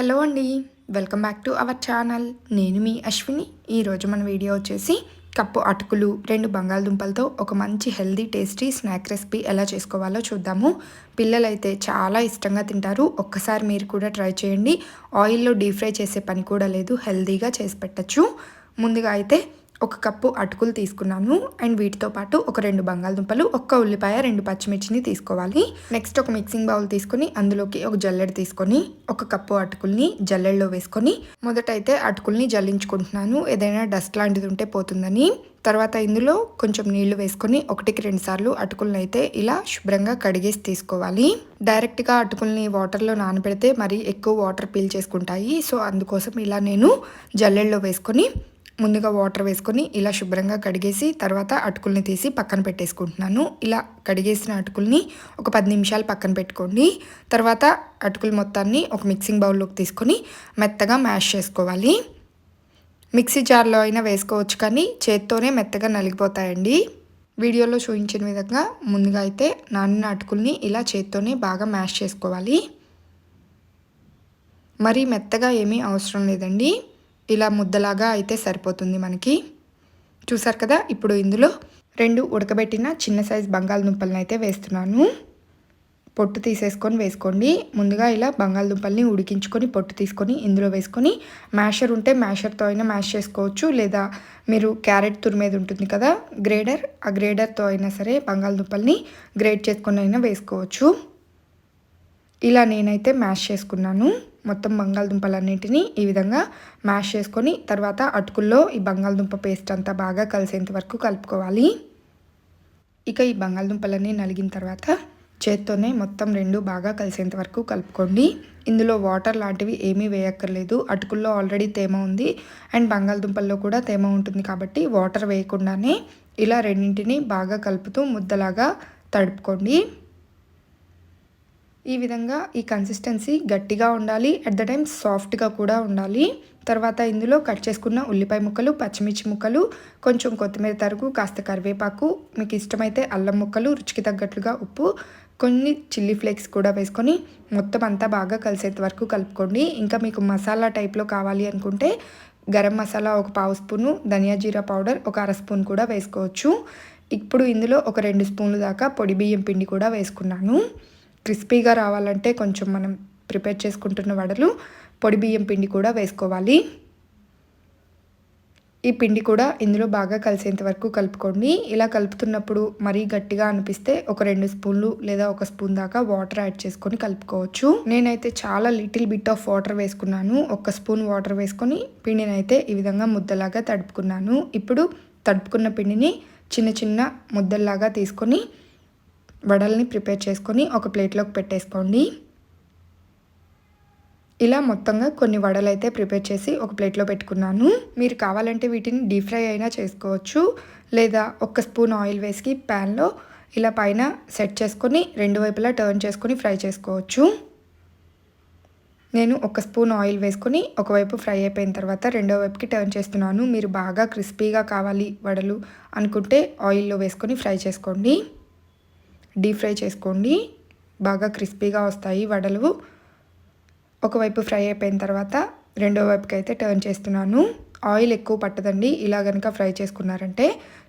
Hello అండి welcome back to our channel. నేను మీ అశ్విని. ఈరోజు మన వీడియో వచ్చేసి కప్పు అటుకులు రెండు బంగాళదుంపలతో ఒక మంచి హెల్దీ టేస్టీ స్నాక్ రెసిపీ ఎలా చేసుకోవాలో చూద్దాము. పిల్లలైతే చాలా ఇష్టంగా తింటారు. ఒక్కసారి మీరు కూడా ట్రై చేయండి. ఆయిల్లో డీప్ ఫ్రై చేసే పని కూడా లేదు. హెల్దీగా చేసి పెట్టచ్చు. ముందుగా అయితే ఒక కప్పు అటుకులు తీసుకున్నాను. అండ్ వీటితో పాటు ఒక రెండు బంగాళదుంపలు ఒక్క ఉల్లిపాయ రెండు పచ్చిమిర్చిని తీసుకోవాలి. నెక్స్ట్ ఒక మిక్సింగ్ బౌల్ తీసుకొని అందులోకి ఒక జల్లెడ తీసుకొని ఒక కప్పు అటుకుల్ని జల్లెడలో వేసుకొని మొదటైతే అటుకుల్ని జల్లించుకుంటున్నాను. ఏదైనా డస్ట్ లాంటిది ఉంటే పోతుందని. తర్వాత ఇందులో కొంచెం నీళ్ళు వేసుకొని ఒకటికి రెండు సార్లు అటుకులను అయితే ఇలా శుభ్రంగా కడిగేసి తీసుకోవాలి. డైరెక్ట్గా అటుకుల్ని వాటర్లో నానబెడితే మరి ఎక్కువ వాటర్ పీల్ చేసుకుంటాయి. సో అందుకోసం ఇలా నేను జల్లెడలో వేసుకొని ముందుగా వాటర్ వేసుకొని ఇలా శుభ్రంగా కడిగేసి తర్వాత అటుకుల్ని తీసి పక్కన పెట్టేసుకుంటున్నాను. ఇలా కడిగేసిన అటుకుల్ని ఒక పది నిమిషాలు పక్కన పెట్టుకోండి. తర్వాత అటుకులు మొత్తాన్ని ఒక మిక్సింగ్ బౌల్లోకి తీసుకొని మెత్తగా మ్యాష్ చేసుకోవాలి. మిక్సీ జార్లో అయినా వేసుకోవచ్చు కానీ చేత్తోనే మెత్తగా నలిగిపోతాయండి. వీడియోలో చూపించిన విధంగా ముందుగా అయితే నానిన అటుకుల్ని ఇలా చేత్తోనే బాగా మ్యాష్ చేసుకోవాలి. మరీ మెత్తగా ఏమీ అవసరం లేదండి. ఇలా ముద్దలాగా అయితే సరిపోతుంది మనకి. చూసారు కదా? ఇప్పుడు ఇందులో రెండు ఉడకబెట్టిన చిన్న సైజ్ బంగాళదుంపలను అయితే వేస్తున్నాను. పొట్టు తీసేసుకొని వేసుకోండి. ముందుగా ఇలా బంగాళదుంపల్ని ఉడికించుకొని పొట్టు తీసుకొని ఇందులో వేసుకొని మ్యాషర్ ఉంటే మ్యాషర్తో అయినా మ్యాష్ చేసుకోవచ్చు. లేదా మీరు క్యారెట్ తురిమేది ఉంటుంది కదా? గ్రేడర్ ఆ గ్రేడర్తో అయినా సరే బంగాళదుంపల్ని గ్రేడ్ చేసుకొని అయినా వేసుకోవచ్చు. ఇలా నేనైతే మ్యాష్ చేసుకున్నాను. మొత్తం బంగాళదుంపలన్నింటినీ ఈ విధంగా మ్యాష్ చేసుకొని తర్వాత అటుకుల్లో ఈ బంగాళదుంప పేస్ట్ అంతా బాగా కలిసేంత వరకు కలుపుకోవాలి. ఇక ఈ బంగాళదుంపలన్నీ నలిగిన తర్వాత చేత్తోనే మొత్తం రెండు బాగా కలిసేంత వరకు కలుపుకోండి. ఇందులో వాటర్ లాంటివి ఏమీ వేయక్కర్లేదు. అటుకుల్లో ఆల్రెడీ తేమ ఉంది. అండ్ బంగాళదుంపల్లో కూడా తేమ ఉంటుంది కాబట్టి వాటర్ వేయకుండానే ఇలా రెండింటిని బాగా కలుపుతూ ముద్దలాగా తడుపుకోండి. ఈ విధంగా ఈ కన్సిస్టెన్సీ గట్టిగా ఉండాలి అట్ ద టైం సాఫ్ట్గా కూడా ఉండాలి. తర్వాత ఇందులో కట్ చేసుకున్న ఉల్లిపాయ ముక్కలు పచ్చిమిర్చి ముక్కలు కొంచెం కొత్తిమీర తరుగు కాస్త కరివేపాకు మీకు ఇష్టమైతే అల్లం ముక్కలు రుచికి తగ్గట్లుగా ఉప్పు కొన్ని చిల్లీ ఫ్లేక్స్ కూడా వేసుకొని మొత్తం అంతా బాగా కలిసేంత వరకు కలుపుకోండి. ఇంకా మీకు మసాలా టైప్లో కావాలి అనుకుంటే గరం మసాలా ఒక పావు స్పూను ధనియా జీరా పౌడర్ ఒక అర స్పూన్ కూడా వేసుకోవచ్చు. ఇప్పుడు ఇందులో ఒక రెండు స్పూన్లు దాకా పొడి బియ్యం పిండి కూడా వేసుకున్నాను. క్రిస్పీగా రావాలంటే కొంచెం మనం ప్రిపేర్ చేసుకుంటున్న వడలు పొడి బియ్యం పిండి కూడా వేసుకోవాలి. ఈ పిండి కూడా ఇందులో బాగా కలిసేంత వరకు కలుపుకోండి. ఇలా కలుపుతున్నప్పుడు మరీ గట్టిగా అనిపిస్తే ఒక రెండు స్పూన్లు లేదా ఒక స్పూన్ దాకా వాటర్ యాడ్ చేసుకొని కలుపుకోవచ్చు. నేనైతే చాలా లిటిల్ బిట్ ఆఫ్ వాటర్ వేసుకున్నాను. ఒక స్పూన్ వాటర్ వేసుకొని పిండిని అయితే ఈ విధంగా ముద్దలాగా తడుపుకున్నాను. ఇప్పుడు తడుపుకున్న పిండిని చిన్న చిన్న ముద్దల్లాగా తీసుకొని వడల్ని ప్రిపేర్ చేసుకొని ఒక ప్లేట్లోకి పెట్టేసుకోండి. ఇలా మొత్తంగా కొన్ని వడలు అయితే ప్రిపేర్ చేసి ఒక ప్లేట్లో పెట్టుకున్నాను. మీరు కావాలంటే వీటిని డీప్ ఫ్రై అయినా చేసుకోవచ్చు. లేదా ఒక స్పూన్ ఆయిల్ వేసి ప్యాన్లో ఇలా పైన సెట్ చేసుకొని రెండు వైపులా టర్న్ చేసుకొని ఫ్రై చేసుకోవచ్చు. నేను ఒక స్పూన్ ఆయిల్ వేసుకొని ఒకవైపు ఫ్రై అయిపోయిన తర్వాత రెండో వైపుకి టర్న్ చేస్తున్నాను. మీరు బాగా క్రిస్పీగా కావాలి వడలు అనుకుంటే ఆయిల్లో వేసుకొని ఫ్రై చేసుకోండి. డీప్ ఫ్రై చేసుకోండి. బాగా క్రిస్పీగా వస్తాయి వడలు. ఒకవైపు ఫ్రై అయిపోయిన తర్వాత రెండో వైపుకి అయితే టర్న్ చేస్తున్నాను. ఆయిల్ ఎక్కువ పట్టదండి. ఇలా కనుక ఫ్రై చేసుకున్నారంటే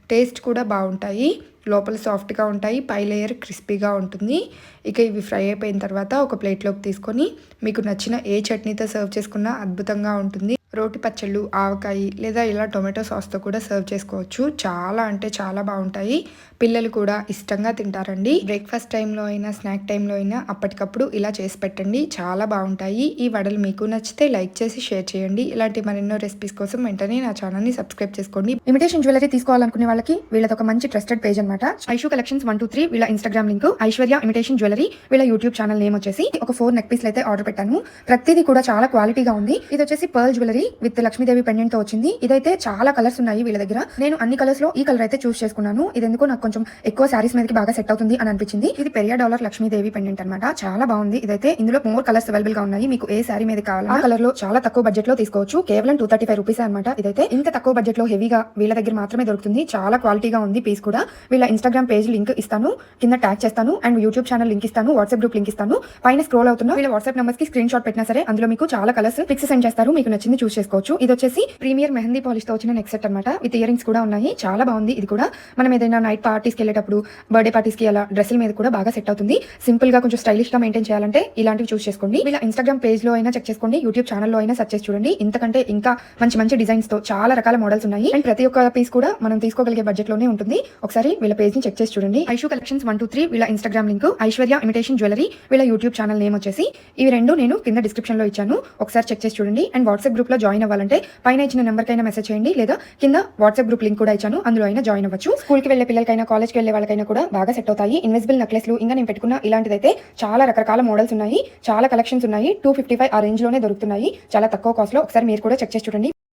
టేస్ట్ కూడా బాగుంటాయి. లోపల సాఫ్ట్గా ఉంటాయి. పై లేయర్ క్రిస్పీగా ఉంటుంది. ఇక ఇవి ఫ్రై అయిపోయిన తర్వాత ఒక ప్లేట్లోకి తీసుకొని మీకు నచ్చిన ఏ చట్నీతో సర్వ్ చేసుకున్నా అద్భుతంగా ఉంటుంది. రోటి పచ్చళ్ళు ఆవకాయ లేదా ఇలా టొమాటో సాస్తో కూడా సర్వ్ చేసుకోవచ్చు. చాలా అంటే చాలా బాగుంటాయి. పిల్లలు కూడా ఇష్టంగా తింటారండి. బ్రేక్ఫాస్ట్ టైంలో అయినా స్నాక్ టైంలో అయినా అప్పటికప్పుడు ఇలా చేసి పెట్టండి. చాలా బాగుంటాయి. ఈ వడలు మీకు నచ్చితే లైక్ చేసి షేర్ చేయండి. ఇలాంటి మరెన్నో రెసిపీస్ కోసం వెంటనే నా ఛానల్ని సబ్స్క్రైబ్ చేసుకోండి. ఇమిటేషన్ జ్యువెలరీ తీసుకోవాలనుకునే వాళ్ళకి వీళ్ళది ఒక మంచి ట్రస్టెడ్ పేజ్ అనమాట Aishu collections one two three వీళ్ళ Instagram link. Aishwarya imitation jewellery వీళ్ళ యూట్యూబ్ ఛానల్ నేమ్ వచ్చేసి ఒక ఫోర్ నెక్ పీస్లు అయితే ఆర్డర్ పెట్టాను. ప్రతిదీ కూడా చాలా క్వాలిటీగా ఉంది. ఇది వచ్చేసి పర్ల్ జ్యువెలరీ. జ్యువెలరీ విత్ లక్ష్మీదేవి పెండెంట్తో వచ్చింది. ఇదైతే చాలా కలర్స్ ఉన్నాయి వీళ్ళ దగ్గర. నేను అన్ని కలర్స్లో ఈ కలర్ అయితే చూస్ చేసుకున్నాను. ఇది ఎందుకో నాకు కొంచెం ఎక్కువ శారీస్ మీదకి బాగా సెట్ అవుతుంది అని అనిపించింది. ఇది పెరియా డాలర్ లక్ష్మీదేవి పెండెంట్ అనమాట చాలా బాగుంది. ఇదైతే ఇందులో మోర్ కలర్స్ అవైలబుల్గా ఉన్నాయి. మీకు ఏ శారీ మీద కావాలి ఆ కలర్లో చాలా తక్కువ బడ్జెట్లో తీసుకోవచ్చు. కేవలం టూ థర్టీ ఫైవ్ రూపీస్ అనమాట ఇదైతే. ఇంత తక్కువ బడ్జెట్లో హెవీగా వీళ్ళ దగ్గర మాత్రమే దొరుకుతుంది. చాలా క్వాలిటీగా ఉంది పీస్ కూడా. వీళ్ళ ఇన్స్టాగ్రామ్ పేజ్ లింక్ ఇస్తాను. కింద ట్యాగ్ చేస్తాను. అండ్ యూట్యూబ్ ఛానల్ లింక్ ఇస్తాను. వాట్సాప్ గ్రూప్ లింక్ ఇస్తాను. పైన స్క్రోల్ అవుతున్నా వీళ్ళ వాట్సాప్ నెంబర్స్కి స్క్రీన్ షాట్ పెట్టినా సరే అందులో మీకు చాలా కలర్స్ ఫిక్స్ సెండ్ చేస్తారు. మీకు నచ్చింది చూసి చేసుకోవచ్చు ఇది వచ్చేసి ప్రీమియర్ మెహందీ పాలిష్తో వచ్చిన నెక్స్ట్ సెట్ అనమాట విత్ ఇయర్ రింగ్స్ కూడా ఉన్నాయి. చాలా బాగుంది ఇది కూడా. మనం ఏదైనా నైట్ పార్టీస్కి వెళ్ళేటప్పుడు బర్త్డే పార్టీస్కి అలా డ్రెస్సుల మీద కూడా బాగా సెట్ అవుతుంది. సింపుల్గా కొంచెం స్టైలిష్గా మెయింటైన్ చేయాలంటే ఇలాంటివి చూస్ చేసుకోండి. వీళ్ళ ఇన్స్టాగ్రామ్ పేజ్లో అయినా చెక్ చేసుకోండి. యూట్యూబ్ ఛానల్లో అయినా సెర్చ్ చేసి చూడండి. ఇంతకంటే ఇంకా మంచి మంచి డిజైన్స్తో చాలా రకాల మోడల్స్ ఉన్నాయి. అండ్ ప్రతి ఒక్క పీస్ కూడా మనం తీసుకోగలిగే బడ్జెట్లోనే ఉంటుంది. ఒకసారి వీళ్ళ పేజ్ని చెక్ చేసి చూడండి. Aishu collections one two three వీళ్ళ Instagram link. Aishwarya imitation jewellery వీళ్ళ యూట్యూబ్ ఛానల్ నేమ్ వచ్చేసి. ఇవి రెండు నేను కింద డిస్క్రిప్షన్లో ఇచ్చాను. ఒకసారి చెక్ చేసి చూడండి. అండ్ వాట్సాప్ గ్రూప్లో జాయిన్ అవ్వాలంటే పైన ఇచ్చిన నెంబర్ కైనా మెసేజ్ చేయండి. లేదా కింద వాట్సాప్ గ్రూప్ లింక్ కూడా ఇచ్చాను. అందులో అయినా జాయిన్ అవ్వచ్చు. స్కూల్కి వెళ్ళే పిల్లలకైనా కాలేజ్కి వెళ్ళే వాళ్ళకైనా కూడా బాగా సెట్ అవుతాయి. ఇన్వెసిబుల్ నెక్లెస్లు ఇంకా నేను పెట్టుకున్న ఇలాంటిదైతే చాలా రకరకాల మోడల్స్ ఉన్నాయి. చాలా కలెక్షన్స్ ఉన్నాయి. టూ ఫిఫ్టీ ఫైవ్ ఆ రేంజ్లోనే దొరుకుతున్నాయి. చాలా తక్కువ కాస్ట్లో ఒకసారి మీరు కూడా చెక్ చేసి చూడండి.